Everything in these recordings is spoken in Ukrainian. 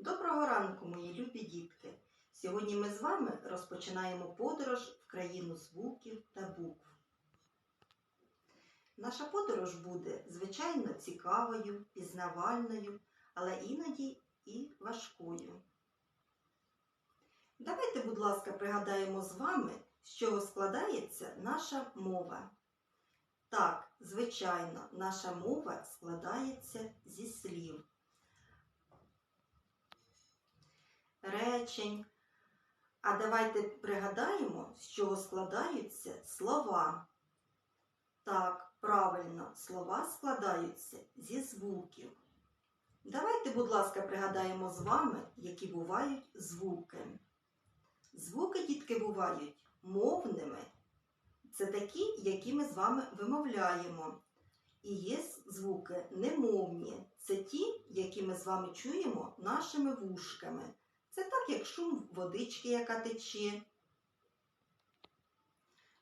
Доброго ранку, мої любі дітки! Сьогодні ми з вами розпочинаємо подорож в країну звуків та букв. Наша подорож буде, звичайно, цікавою, пізнавальною, але іноді і важкою. Давайте, будь ласка, пригадаємо з вами, з чого складається наша мова. Так, звичайно, наша мова складається зі слів. Речень. А давайте пригадаємо, з чого складаються слова. Так, правильно, слова складаються зі звуків. Давайте, будь ласка, пригадаємо з вами, які бувають звуки. Звуки, дітки, бувають мовними. Це такі, які ми з вами вимовляємо. І є звуки немовні. Це ті, які ми з вами чуємо нашими вушками. Це так, як шум водички, яка тече,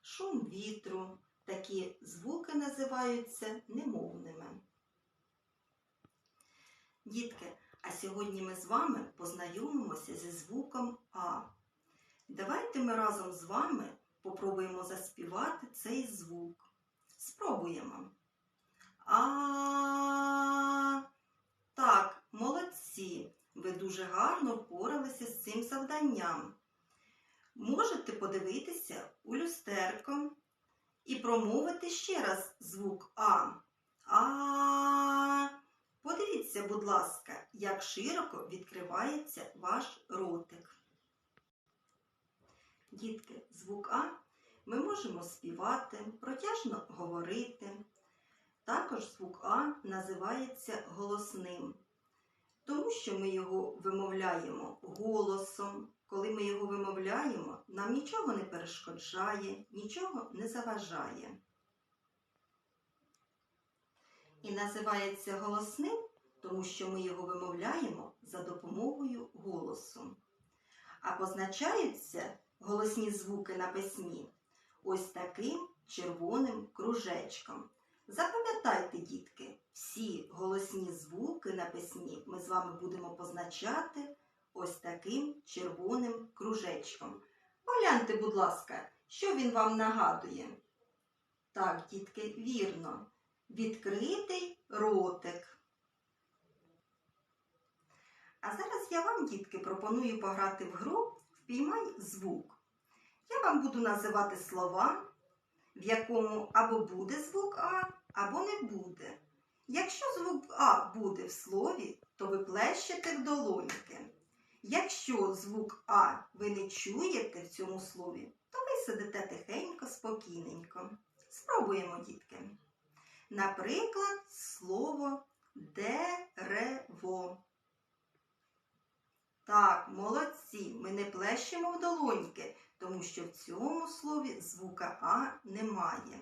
шум вітру. Такі звуки називаються немовними. Дітки, а сьогодні ми з вами познайомимося зі звуком А. Давайте ми разом з вами попробуємо заспівати цей звук. Спробуємо. А. Так, молодці. Ви дуже гарно впоралися з цим завданням. Можете подивитися у люстерко і промовити ще раз звук А. А. Подивіться, будь ласка, як широко відкривається ваш ротик. Дітки, звук А ми можемо співати, протяжно говорити. Також звук А називається голосним тому що ми його вимовляємо голосом. Коли ми його вимовляємо, нам нічого не перешкоджає, нічого не заважає. І називається голосним, тому що ми його вимовляємо за допомогою голосу. А позначаються голосні звуки на письмі ось таким червоним кружечком. Запам'ятайте, дітки, всі голосні звуки на письмі ми з вами будемо позначати ось таким червоним кружечком. Погляньте, будь ласка, що він вам нагадує. Так, дітки, вірно, відкритий ротик. А зараз я вам, дітки, пропоную пограти в гру Впіймай звук. Я вам буду називати слова в якому або буде звук А, або не буде. Якщо звук А буде в слові, то ви плещете в долоньки. Якщо звук А ви не чуєте в цьому слові, то ви сидите тихенько, спокійненько. Спробуємо, дітки. Наприклад, слово дерево. Так, молодці, ми не плещемо в долоньки тому що в цьому слові звука А немає.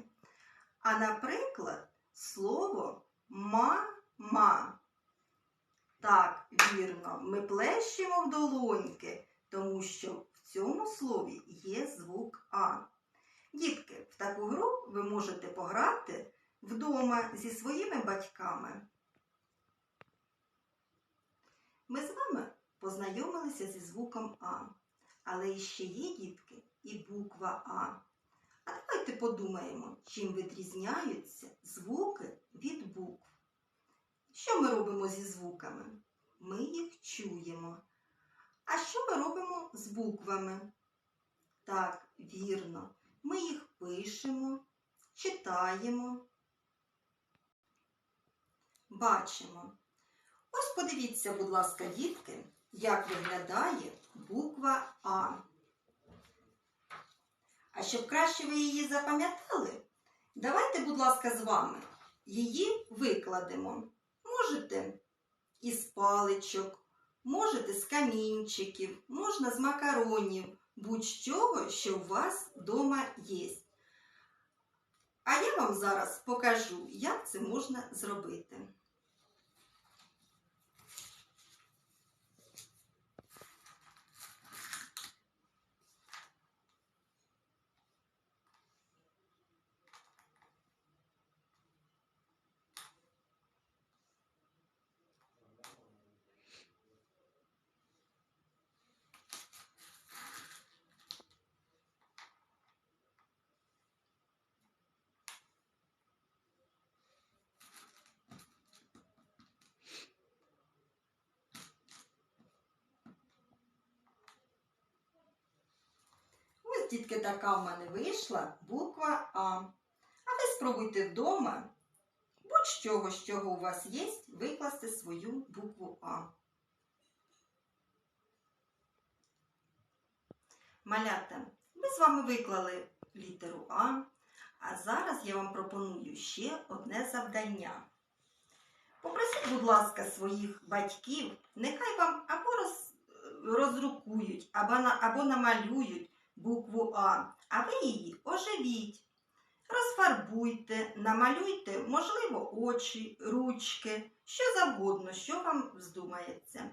А, наприклад, слово ма-ма. Так, вірно, ми плещемо в долоньки, тому що в цьому слові є звук А. Дітки, в таку гру ви можете пограти вдома зі своїми батьками. Ми з вами познайомилися зі звуком А. Але ще є, дітки, і буква А. А давайте подумаємо, чим відрізняються звуки від букв. Що ми робимо зі звуками? Ми їх чуємо. А що ми робимо з буквами? Так, вірно, ми їх пишемо, читаємо, бачимо. Ось подивіться, будь ласка, дітки, як виглядає буква А. А щоб краще ви її запам'ятали, давайте, будь ласка, з вами її викладемо. Можете із паличок, можете з камінчиків, можна з макаронів, будь-чого, що у вас вдома є. А я вам зараз покажу, як це можна зробити. Тільки така в мене вийшла буква А. А ви спробуйте вдома будь-чого, з чого у вас є, викласти свою букву А. Малята, ми з вами виклали літеру А, а зараз я вам пропоную ще одне завдання. Попросіть, будь ласка, своїх батьків, нехай вам або роз, розрукують, або, на, або намалюють букву А, а ви її оживіть. Розфарбуйте, намалюйте, можливо, очі, ручки, що завгодно, що вам вздумається.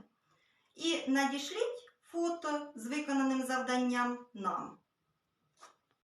І надішліть фото з виконаним завданням нам.